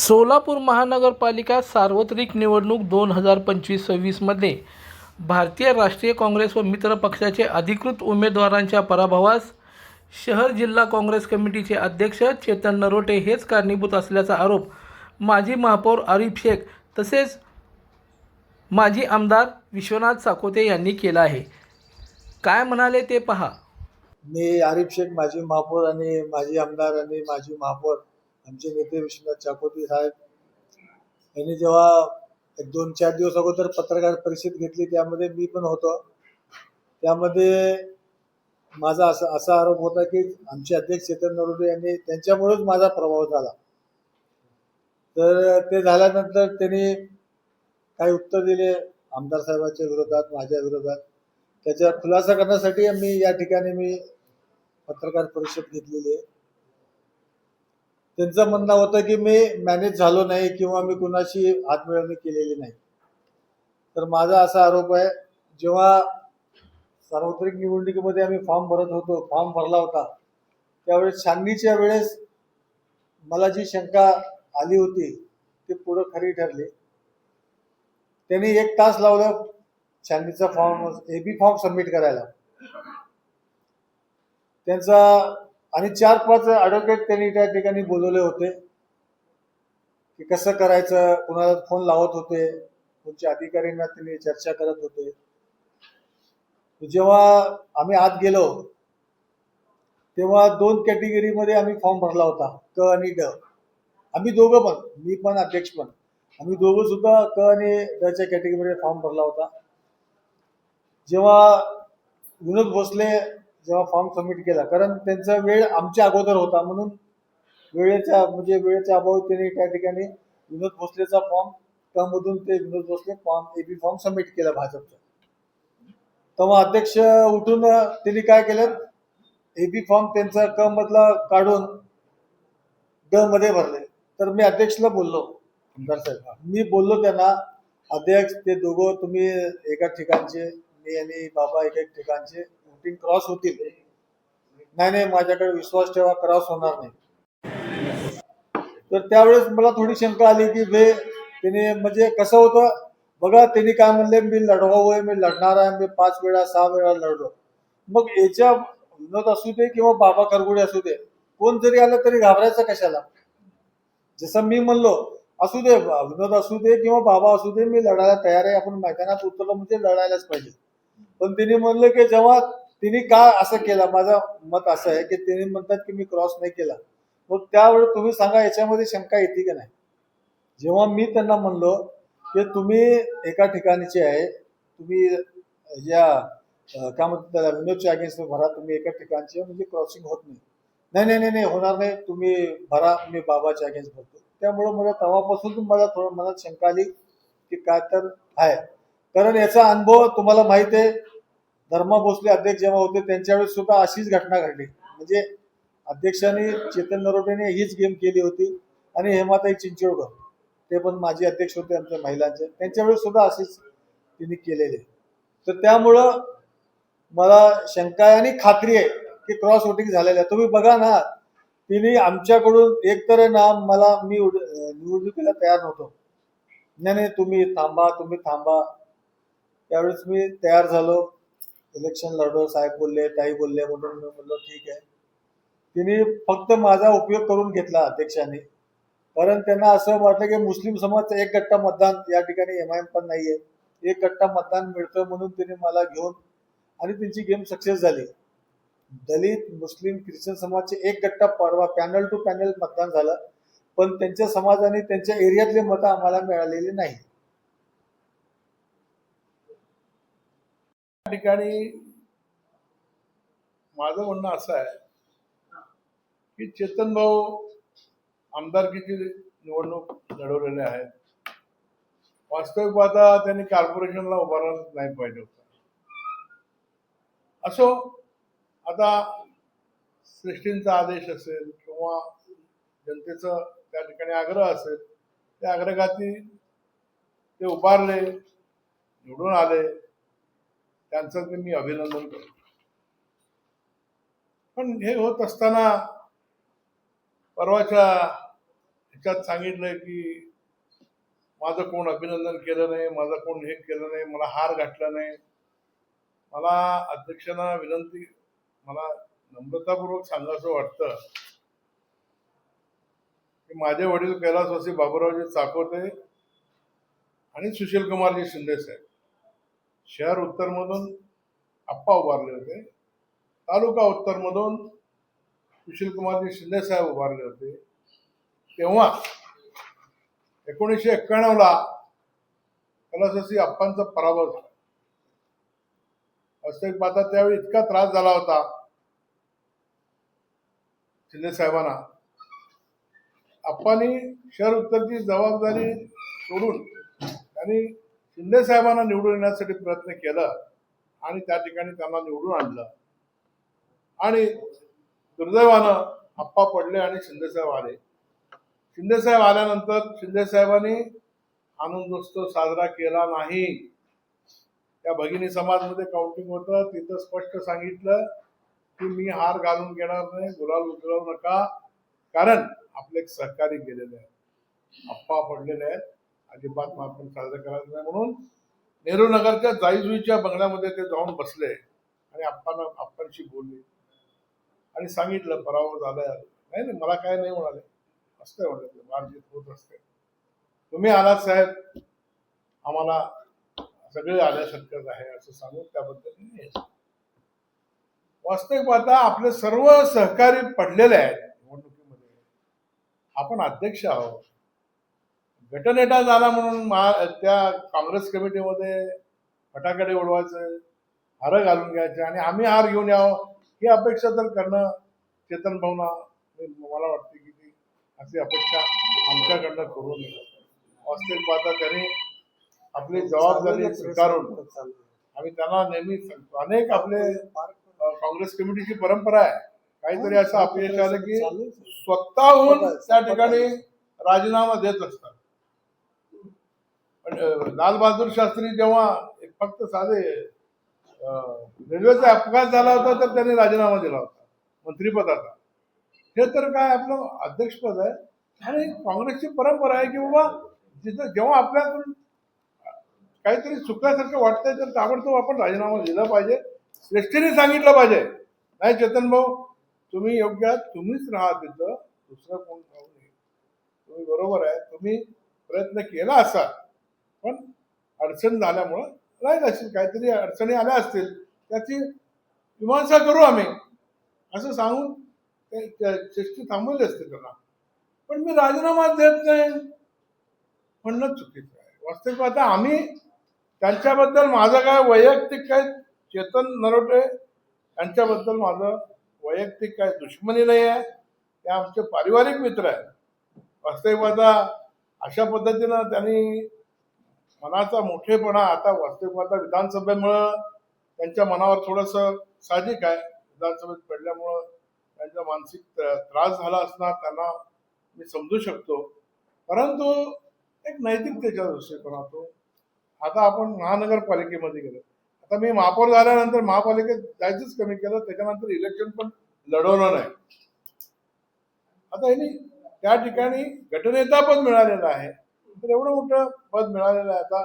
सोलापूर महानगरपालिका सार्वत्रिक निवडणूक दोन हजार पंचवीस सव्वीसमध्ये भारतीय राष्ट्रीय काँग्रेस व मित्र पक्षाचे अधिकृत उमेदवारांच्या पराभवास शहर जिल्हा काँग्रेस कमिटीचे अध्यक्ष चेतन नरोटे हेच कारणीभूत असल्याचा आरोप माजी महापौर आरिफ शेख तसेच माजी आमदार विश्वनाथ साकोते यांनी केला आहे. काय म्हणाले ते पहा. मी आरिफ शेख माजी महापौर आणि माजी आमदार आणि माजी महापौर आमचे नेते विश्वनाथ चाकोटी साहेब यांनी जेव्हा एक दोन चार दिवस अगोदर पत्रकार परिषद घेतली त्यामध्ये मी पण होतो. त्यामध्ये माझा असा असा आरोप होता की आमचे अध्यक्ष चेतन नरोडे यांनी त्यांच्यामुळेच माझा प्रभाव झाला. तर ते झाल्यानंतर त्यांनी काही उत्तर दिले आमदार साहेबांच्या विरोधात माझ्या विरोधात. त्याचा खुलासा करण्यासाठी मी या ठिकाणी मी पत्रकार परिषद घेतलेली आहे. त्यांचं म्हणणं होतं की मी मॅनेज झालो नाही किंवा मी कुणाशी हातमिळवणी केलेली नाही. तर माझा असा आरोप आहे जेव्हा सार्वत्रिक निवडणुकीमध्ये आम्ही फॉर्म भरत होतो फॉर्म भरला होता त्यावेळेस छाननीच्या वेळेस मला जी शंका आली होती ती पुढं खरी ठरली. त्यांनी एक तास लावलं छाननीचा form A B form submit करायला. त्यांचा आणि चार पाच ॲडव्होकेट त्यांनी त्या ठिकाणी बोलवले होते. की कसं करायचं? कुणाला फोन लावत होते? तुमच्या अधिकाऱ्यांना त्यांनी चर्चा करत होते? जेव्हा आम्ही आत गेलो तेव्हा दोन कॅटेगरीमध्ये आम्ही फॉर्म भरला होता क आणि ड. आम्ही दोघं पण मी पण अध्यक्ष पण. आम्ही दोघं सुद्धा क आणि डच्या कॅटेगरीमध्ये फॉर्म भरला होता. जेव्हा विनोद भोसले जेव्हा फॉर्म सबमिट केला. कारण त्यांचा वेळ आमच्या अगोदर होता. म्हणून वेळेच्या म्हणजे वेळेच्या अभावी त्यांनी त्या ठिकाणी विनोद भोसलेचा फॉर्म त्यामधून ते Vinod Bhosale form A B form submit केला भाजपचा. तेव्हा अध्यक्ष उठून त्यांनी काय केलं? ए बी फॉर्म त्यांचा क मधला काढून ड मध्ये भरले. तर मी अध्यक्षला बोललो. मी बोललो त्यांना अध्यक्ष ते दोघं तुम्ही एका ठिकाणचे मी आणि बाबा एक एक ठिकाणचे फिफ्टीन क्रॉस होतील. नाही नाही माझ्याकडे विश्वास ठेवा क्रॉस होणार नाही. तर त्यावेळेस मला थोडी शंका आली की भे त्याने म्हणजे कसं होतं? बघा त्यांनी काय म्हणले मी लढवावं मी लढणार आहे मी पाच वेळा सहा वेळा लढलो. मग याच्या विनोद असू दे किंवा बाबा खरगुडे असू दे कोण जरी आलं तरी घाबरायचं कशाला? जसं मी म्हणलो असू दे विनोद असू दे किंवा बाबा असू दे मी लढायला तयार आहे आपण मैदानात उतरलो म्हणजे लढायलाच पाहिजे. पण तिने म्हणलं की जेव्हा तिने का असं केलं? माझं मत असं आहे की तिने म्हणतात की मी क्रॉस नाही केला. मग त्यावेळेस तुम्ही सांगा याच्यामध्ये शंका येते की नाही? जेव्हा मी त्यांना म्हणलो की तुम्ही एका ठिकाणीचे आहे तुम्ही या काय म्हणतात त्याला विनोदच्या अगेन्स्ट भरा तुम्ही एका ठिकाणचे म्हणजे क्रॉसिंग होत नाही. नाही नाही नाही नाही होणार नाही तुम्ही भरा मी बाबाच्या अगेन्स्ट भरतो त्यामुळं मला तेव्हापासून मला थोडं मनात शंका आली की काय तर आहे. कारण याचा अनुभव तुम्हाला माहीत आहे धर्मा भोसले अध्यक्ष जेव्हा होते त्यांच्या वेळेस सुद्धा अशीच घटना घडली. म्हणजे अध्यक्षांनी चेतन नरोटेने हीच गेम केली होती आणि हेमाताई चिंचोडकर ते पण माजी अध्यक्ष होते आमच्या महिलांचे. त्यांच्या वेळेस सुद्धा असेच तिने केलेले. तर त्यामुळं मला शंका आहे आणि खात्री आहे की क्रॉस वोटिंग झालेलं आहे. तुम्ही बघा ना तिने आमच्याकडून एक तर ना मला मी उड- निवडणुकीला तयार नव्हतो. नाही नाही तुम्ही थांबा तुम्ही थांबा. त्यावेळेस मी तयार झालो. इलेक्शन लढव साहेब बोलले ताई बोलले म्हणून मी म्हणलो ठीक आहे. तिने फक्त माझा उपयोग करून घेतला अध्यक्षांनी. कारण त्यांना असं वाटलं की मुस्लिम समाज एक गट्टा मतदान या ठिकाणी एम आय एम पण नाहीये. एक गट्टा मतदान मिळतं म्हणून तिने मला घेऊन आणि त्यांची गेम सक्सेस झाली. दलित मुस्लिम ख्रिश्चन समाजचे एक गट्टा परवा पॅनल टू पॅनल मतदान झालं. पण त्यांच्या समाजाने त्यांच्या एरियातले मतं आम्हाला मिळालेली नाही या ठिकाणी माझं म्हणणं असं आहे की चेतन भाऊ आमदारकीची निवडणूक लढवलेले आहेत. वास्तविक पाहता त्यांनी कॉर्पोरेशनला उभारला नाही पाहिजे होता. असो आता सृष्टींचा आदेश असेल किंवा जनतेचा त्या ठिकाणी आग्रह असेल त्या आग्रहाती ते उभारले निवडून आले. त्यांचं ते मी अभिनंदन करतो. पण हे होत असताना परवाच्या ह्याच्यात सांगितलंय की माझं कोण अभिनंदन केलं नाही माझं कोण हे केलं नाही मला हार घातला नाही. मला अध्यक्षांना विनंती मला नम्रतापूर्वक सांगायचं वाटतं की माझे वडील कैलासवासी बाबूरावजी चाकोते आणि सुशील कुमारजी शिंदे साहेब. शहर उत्तरमधून आप्पा उभारले होते. तालुका उत्तरमधून सुशील कुमारजी शिंदे साहेब उभारले होते. तेव्हा एकोणीसशे एक्क्याण्णवला कलाससी आप्पांचा पराभव झाला. वास्तविक पाहता त्यावेळी इतका त्रास झाला होता. शिंदे साहेबांना. आप्पांनी शहर उत्तरची जबाबदारी सोडून त्यांनी शिंदे साहेबांना निवडून येण्यासाठी प्रयत्न केला आणि त्या ठिकाणी त्यांना निवडून आणलं. आणि दुर्दैवानं आप्पा पडले आणि शिंदेसाहेब आले. शिंदेसाहेब आल्यानंतर शिंदे साहेबांनी आनंदोत्सव साजरा केला नाही. त्या भगिनी समाजमध्ये काउंटिंग होतं तिथं स्पष्ट सांगितलं की मी हार घालून घेणार नाही गुलाल उधळवू नका. कारण आपले एक सहकारी गेलेले आहेत. अप्पा पडलेले आहेत. अजिबात आपण साजरा करायचं नाही. म्हणून नेहरू नगरच्या जाईजुईच्या बंगल्यामध्ये ते जाऊन बसले आणि आप्पांना आप्पांशी बोलले. आणि सांगितलं पराभव झालाय नाही नाही मला काय नाही म्हणाले. असतंय म्हणाले मार्जित होत असते. तुम्ही आलात साहेब. आम्हाला सगळे आल्यासारखंच आहे असं सांगून त्याबद्दल वास्तविक पाहता आपले सर्व सहकारी पडलेले आहेत निवडणुकीमध्ये. आपण अध्यक्ष आहोत. गटनेता झाला म्हणून महा त्या काँग्रेस कमिटीमध्ये फटाकडे उडवायचं हार घालून घ्यायचे आणि आम्ही हार घेऊन यावं ही अपेक्षा तर करणं चेतन भावना मला वाटते की ती अशी अपेक्षा आमच्याकडनं करू नये वास्तविक पाहता त्यांनी आपली जबाबदारी स्वीकारून आम्ही त्यांना नेहमी सांगतो. अनेक आपले अ, काँग्रेस कमिटीची परंपरा आहे. काहीतरी असं अपयश आलं की स्वतःहून त्या ठिकाणी राजीनामा देत असतात. लालबहादूर शास्त्री जेव्हा एक फक्त साधे रेल्वेचा अपघात झाला होता तर त्यांनी राजीनामा दिला होता मंत्रिपदाचा. हे तर काय आपलं अध्यक्षपद आहे. आणि काँग्रेसची परंपरा आहे की बाबा जिथं जेव्हा आपल्याकडून काहीतरी चुकल्यासारखं वाटतंय तर ताबडतोब आपण राजीनामा दिला पाहिजे. श्रेष्ठीने सांगितलं पाहिजे. नाही चेतन भाऊ तुम्ही योग्य आहात तुम्हीच राहा तिथं. दुसरं कोण राहू नये. तुम्ही बरोबर आहे. तुम्ही प्रयत्न केला असाल. पण अडचण झाल्यामुळं राहील असेल. काहीतरी अडचणी आल्या असतील त्याची मीमांसा करू आम्ही. असं सांगून ते त्या थांबवली असते त्यांना. पण मी राजीनामा देत नाही म्हणणं चुकीचं आहे. वास्तविक आता आम्ही त्यांच्याबद्दल माझं काय वैयक्तिक काय चेतन नरोटे यांच्याबद्दल माझं वैयक्तिक काय दुश्मनी नाही आहे. ते आमचे पारिवारिक मित्र आहेत. वास्तविक आता अशा पद्धतीनं त्यांनी मनाचा मोठेपणा आता वास्तविक विधानसभेमुळं त्यांच्या मनावर थोडस साहजिक आहे. विधानसभेत पडल्यामुळं त्यांचा मानसिक त्रास झाला असणार त्यांना मी समजू शकतो. परंतु एक नैतिकतेच्या दृष्टिकोनातून आता आपण महानगरपालिकेमध्ये गेलो. आता मी महापौर झाल्यानंतर महापालिकेत जायचंच कमी केलं. त्याच्यानंतर इलेक्शन पण लढवलं नाही. आता यांनी त्या ठिकाणी गटनेता पण मिळालेला आहे. तर एवढं मोठं पद मिळालेलं आहे आता.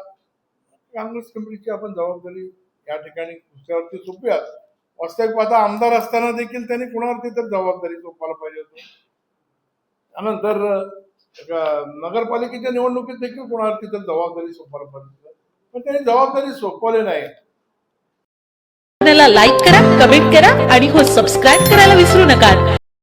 काँग्रेस कमिटीची आपण जबाबदारी या ठिकाणी दुसऱ्यावरती सोपूयात वास्तविक आता आमदार असताना देखील त्यांनी कुणावरती तर जबाबदारी सोपायला पाहिजे होती. त्यानंतर नगरपालिकेच्या निवडणुकीत देखील कुणावरती तर जबाबदारी सोपायला पाहिजे पण त्यांनी जबाबदारी सोपवली नाही. लाईक करा कमेंट करा आणि हो सबस्क्राईब करायला विसरू नका.